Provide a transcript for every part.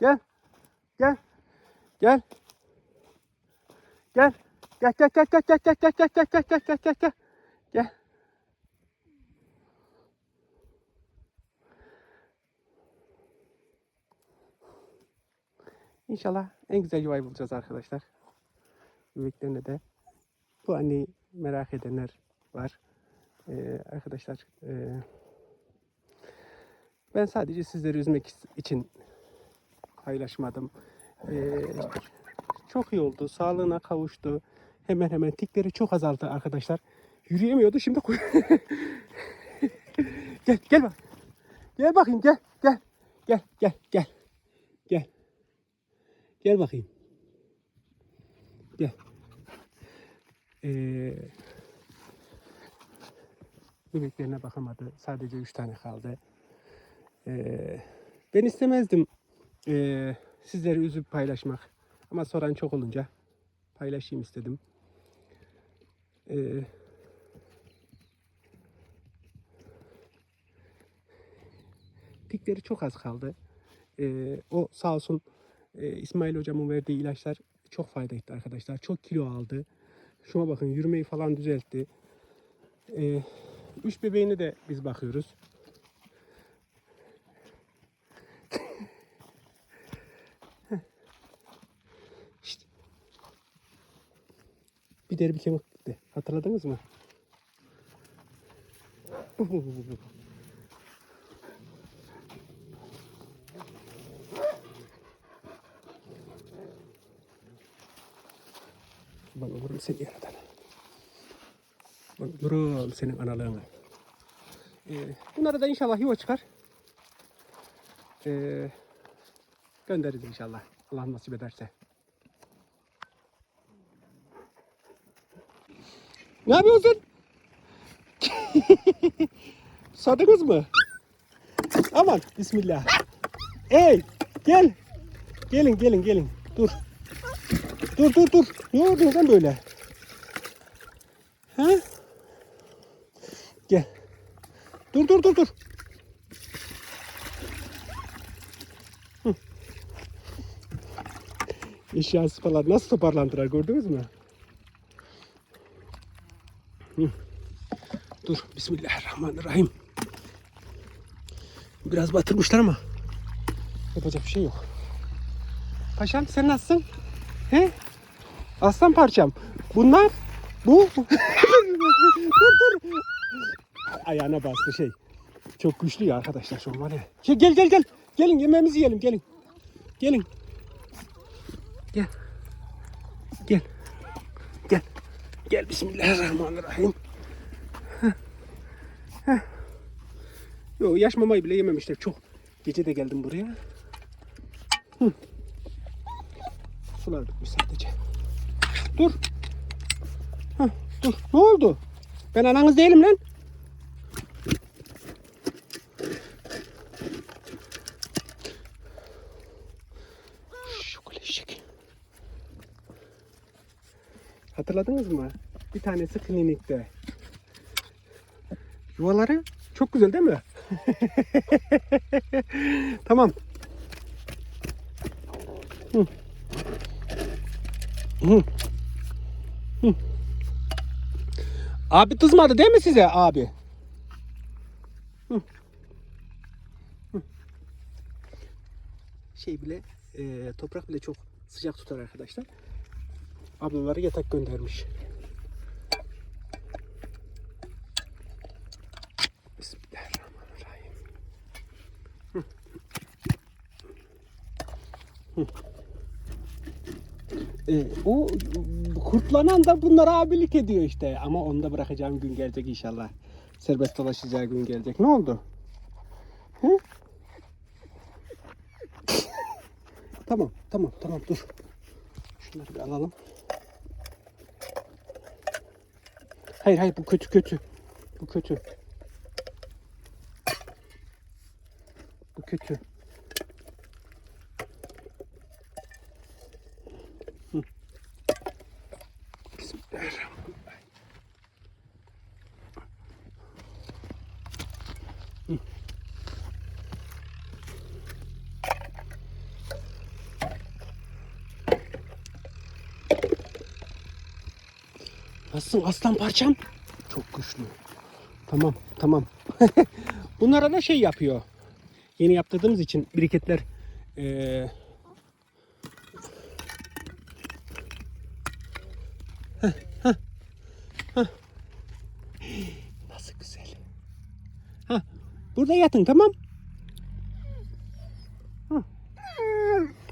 Gel. Gel. Gel. Gel. Gel gel gel gel gel gel gel gel gel gel gel gel gel gel. İnşallah en güzel yuvayı bulacağız arkadaşlar. Bebeklerine de. Bu anneyi merak edenler var. Ee, arkadaşlar ee, ben sadece sizleri üzmek için paylaşmadım. Ee, çok iyi oldu. Sağlığına kavuştu. Hemen hemen tikleri çok azaldı arkadaşlar. Yürüyemiyordu. Şimdi gel gel bak. Gel bakayım gel gel. Gel gel gel. Gel. Gel bakayım. Gel. Ee, bebeklerine bakamadı. Sadece üç tane kaldı. Ee, ben istemezdim ee, sizleri üzüp paylaşmak. Ama soran çok olunca paylaşayım istedim. Ee, tikleri çok az kaldı. Ee, o sağ olsun e, İsmail hocamın verdiği ilaçlar çok fayda etti arkadaşlar. Çok kilo aldı. Şuna bakın yürümeyi falan düzeltti. Ee, üç bebeğine de biz bakıyoruz. Bir kemik gitti. Hatırladınız mı? Ben vururum seni yaradan. Ben vururum senin analığını. Ee, bunları da inşallah yuva çıkar. Ee, göndeririz inşallah. Allah nasip ederse. Ne yapıyorsun? Sadınız mı? Aman bismillah. Ey gel. Gelin gelin gelin. Dur. Dur dur dur. Ne oldu neden böyle? Ha? Gel. Dur dur dur dur. Hı. Eşyası falan nasıl toparlandılar gördünüz mü? Hı. Dur. Bismillahirrahmanirrahim. Biraz batırmışlar ama yapacak bir şey yok. Paşam sen nasılsın? He? Aslan parçam. Bunlar bu. dur dur. Ayağına bastı şey. Çok güçlü ya arkadaşlar şu an var ya. Şey, gel gel gel. Gelin yemeğimizi yiyelim gelin. Gelin. Gel. Gel. Gel. Gel Bismillahirrahmanirrahim. Heh. Heh. Yo yaş mamayı bile yememişler. Çok gece de geldim buraya. Hı. Sular dökmüş sadece. Dur. Heh, dur. Ne oldu? Ben ananız değilim lan. Hatırladınız mı? Bir tanesi klinikte. Yuvaları çok güzel değil mi? tamam. Hı. Hı. Hı. Abi kızmadı değil mi size abi? Hı. Hı. Şey bile e, toprak bile çok sıcak tutar arkadaşlar. Ablaları yatak göndermiş. Bismillahirrahmanirrahim. E, o kurtlanan da bunlara abilik ediyor işte. Ama onu da bırakacağım gün gelecek inşallah. Serbest dolaşacağı gün gelecek. Ne oldu? Hı? tamam, tamam, tamam dur. Şunları bir alalım. Bu kötü kötü. Bu kötü. Bu kötü. Bismillahirrahmanirrahim. Nasılsın aslan parçam? Çok güçlü. Tamam tamam. Bunlara da şey yapıyor. Yeni yaptırdığımız için heh, heh. Nasıl güzel. Ha, burada yatın tamam.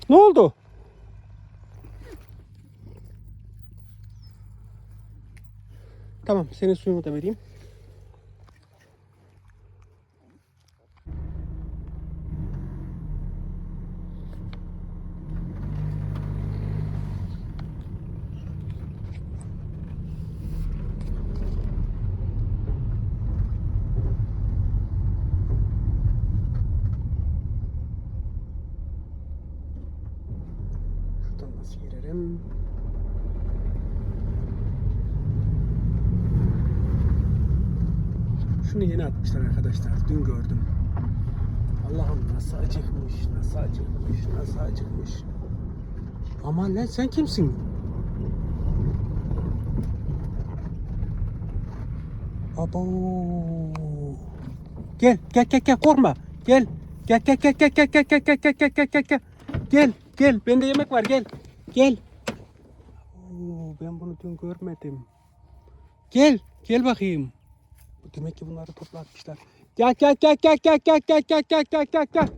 Ne oldu? Tamam, senin suyunu da vereyim. Şuradan nasıl girerim? Şunu yeni atmışlar arkadaşlar. Dün gördüm. Allah'ım nasıl acıkmış, nasıl acıkmış, nasıl acıkmış. Aman lan sen kimsin? Abo. Gel, gel, gel, gel, korkma. Gel. Gel, gel, gel, gel, gel, gel, gel, gel, gel, gel, gel, gel, gel. Gel, gel. Bende yemek var, gel. Gel. Oo, ben bunu dün görmedim. Gel, gel bakayım. Demek ki bunları toplatmışlar. Gel, gel, gel, gel, gel, gel, gel, gel, gel, gel, gel, gel.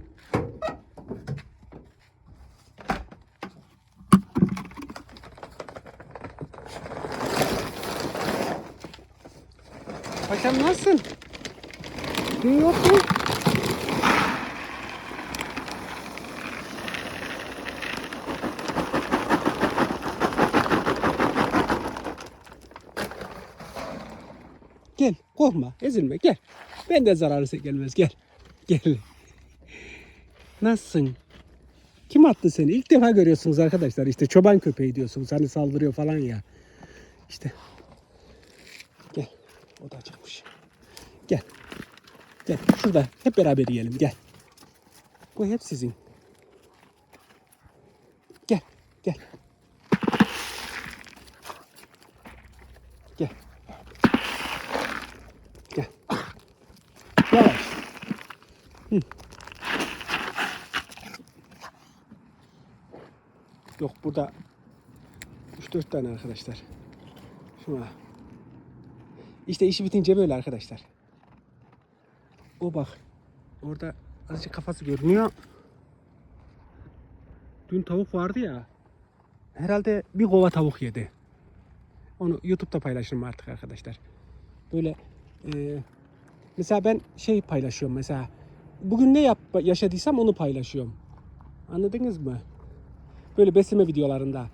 Paşam nasılsın? Dün yoktun. Gel korkma ezilme gel. Ben de zararı gelmez gel. Gel. Nasılsın? Kim attı seni? İlk defa görüyorsunuz arkadaşlar. İşte çoban köpeği diyorsunuz. Hani saldırıyor falan ya. İşte. Gel. O da acıkmış. Gel. Gel. Şurada hep beraber yiyelim. Gel. Bu hep sizin. Gel. Gel. Gel. Yavaş. Yok burada 3-4 tane arkadaşlar. Şuna. İşte işi bitince böyle arkadaşlar. O bak. Orada azıcık kafası görünüyor. Dün tavuk vardı ya. Herhalde bir kova tavuk yedi. Onu YouTube'da paylaşırım artık arkadaşlar. Böyle e, mesela ben şey paylaşıyorum mesela. Bugün ne yap yaşadıysam onu paylaşıyorum. Anladınız mı? Böyle besleme videolarında.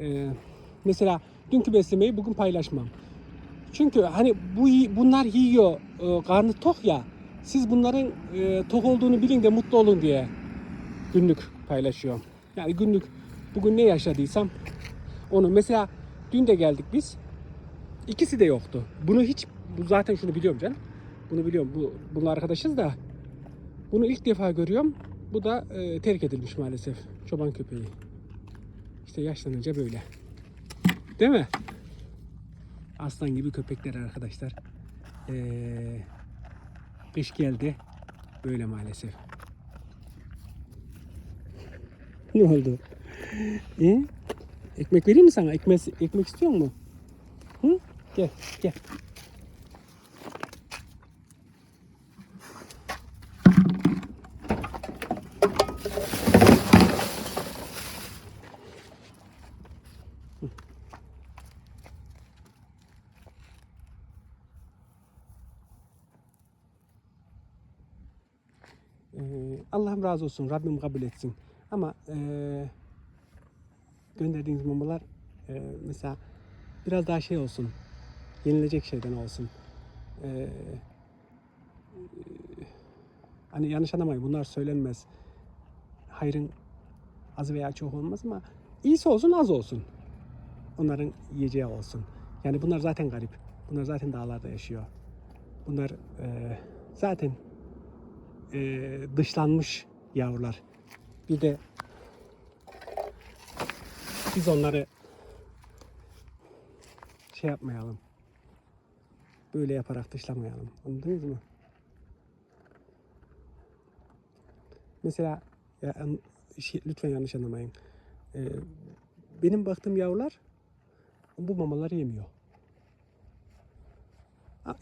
E, mesela dünkü beslemeyi bugün paylaşmam. Çünkü hani bu bunlar yiyor, e, karnı tok ya. Siz bunların e, tok olduğunu bilin de mutlu olun diye günlük paylaşıyorum. Yani günlük bugün ne yaşadıysam onu mesela dün de geldik biz. İkisi de yoktu. Bunu hiç zaten şunu biliyorum canım. Bunu biliyorum. Bu bunun arkadaşız da bunu ilk defa görüyorum. Bu da e, terk edilmiş maalesef. Çoban köpeği. İşte yaşlanınca böyle. Değil mi? Aslan gibi köpekler arkadaşlar. Ee, kış geldi. Böyle maalesef. Ne oldu? İyi. Ekmek vereyim mi sana? Ekmek, ekmek istiyor musun? Hı? Gel, gel. Ee, Allah'ım razı olsun. Rabbim kabul etsin. Ama ee, gönderdiğiniz mamalar ee, mesela biraz daha şey olsun. Yenilecek şeyden olsun. Ee, hani yanlış anlamayın. Bunlar söylenmez. Hayrın az veya çok olmaz ama iyisi olsun az olsun. Onların yiyeceği olsun. Yani bunlar zaten garip. Bunlar zaten dağlarda yaşıyor. Bunlar ee, zaten e, dışlanmış yavrular. Bir de biz onları şey yapmayalım. Böyle yaparak dışlamayalım. Anladınız mı? Mesela ya, şey, lütfen yanlış anlamayın. Ee, benim baktığım yavrular bu mamaları yemiyor.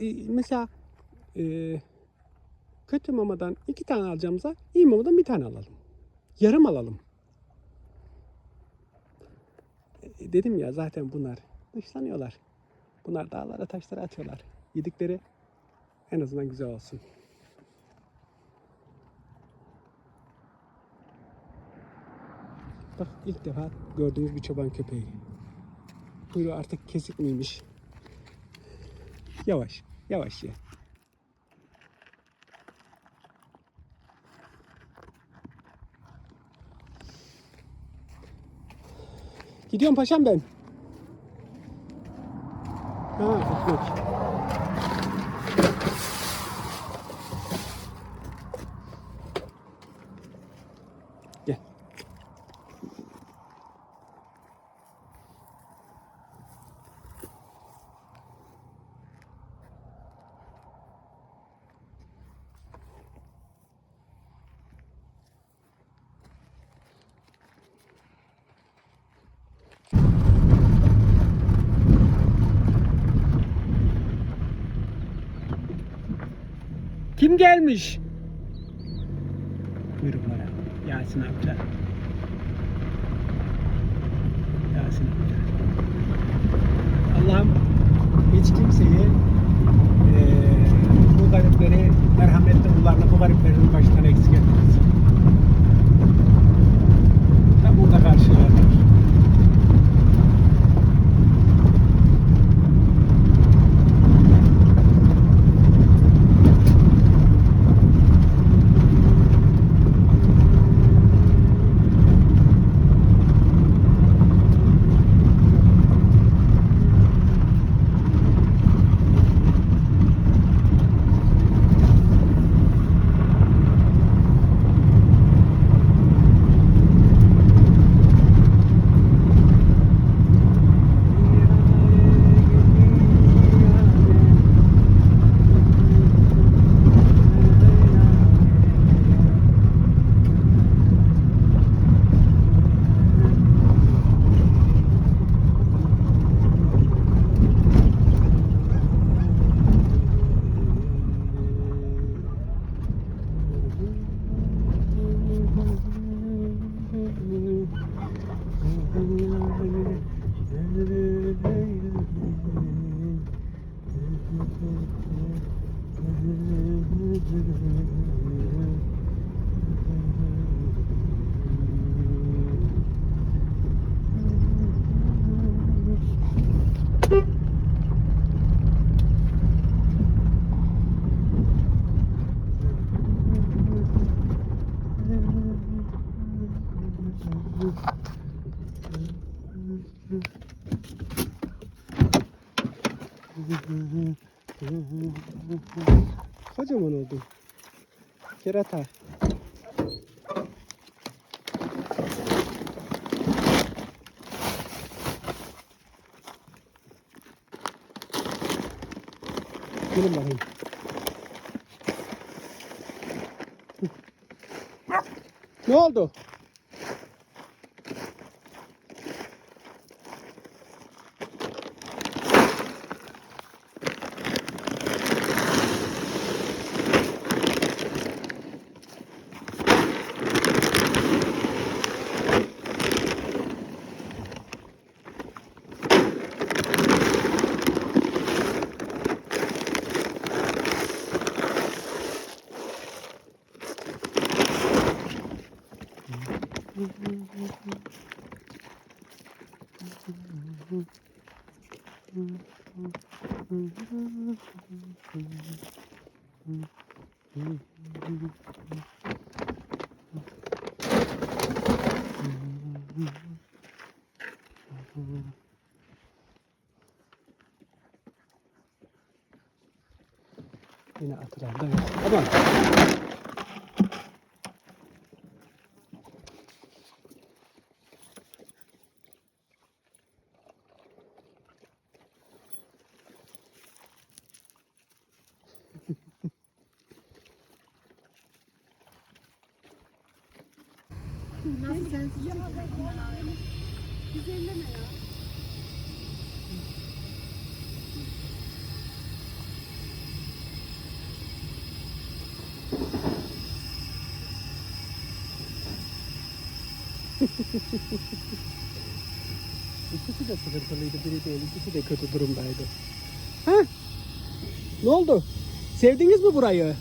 E, Mesela e, kötü mamadan iki tane alacağımıza iyi mamadan bir tane alalım. Yarım alalım. E, Dedim ya zaten bunlar dışlanıyorlar. Bunlar dağlara taşlara atıyorlar. Yedikleri en azından güzel olsun. Bak ilk defa gördüğümüz bir çoban köpeği. Kuyruğu artık kesik miymiş? Yavaş, yavaş ye. Gidiyorum paşam ben. Ha, ekmek. Gel. Kim gelmiş? Kuyruklara. Yasin amca. Yasin amca. Allah'ım hiç kimseyi eee, bu garipleri merhametli kullarına bu gariplerin başından eksik etmesin. Kocaman oldu. Kerata. Gelin bakayım. Ne oldu? Yine atılarda yok. Aman. Nasıl sensiz? Güzelleme ya. İkisi de sıkıntılıydı. Biri değil. ikisi de kötü durumdaydı. Ha? Ne oldu? Sevdiniz mi burayı?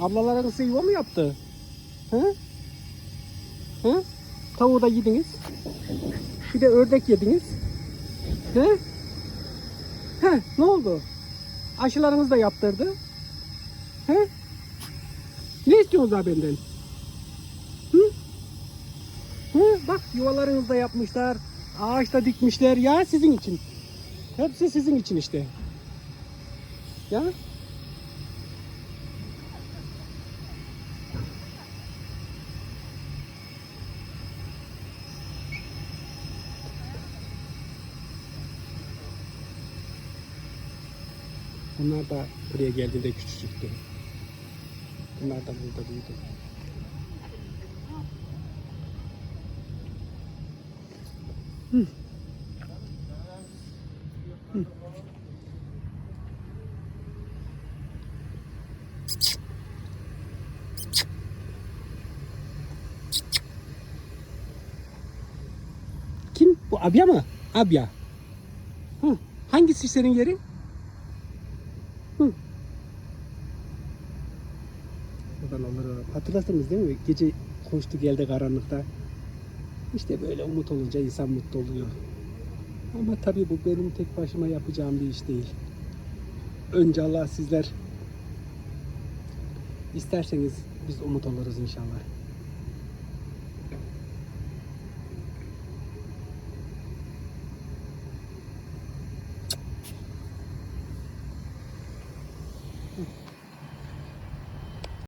Ablalarınız size yuva mı yaptı? Ha? Ha? Tavuğu da yediniz. Bir de ördek yediniz. Ha? Ha? Ne oldu? Aşılarınızı da yaptırdı. Ha? Ne istiyorsunuz daha benden? Hı? Hı? Bak yuvalarınızı da yapmışlar. Ağaç da dikmişler ya sizin için. Hepsi sizin için işte. Ya. Bunlar da buraya geldiğinde küçücüktü. Bunlar da burada büyüdü. Kim? Bu Abya mı? Abya. Hı. Hangisi senin yerin? Hı. Hatırlarsınız değil mi? Gece koştu geldi karanlıkta. İşte böyle umut olunca insan mutlu oluyor. Ama tabii bu benim tek başıma yapacağım bir iş değil. Önce Allah sizler isterseniz biz umut oluruz inşallah.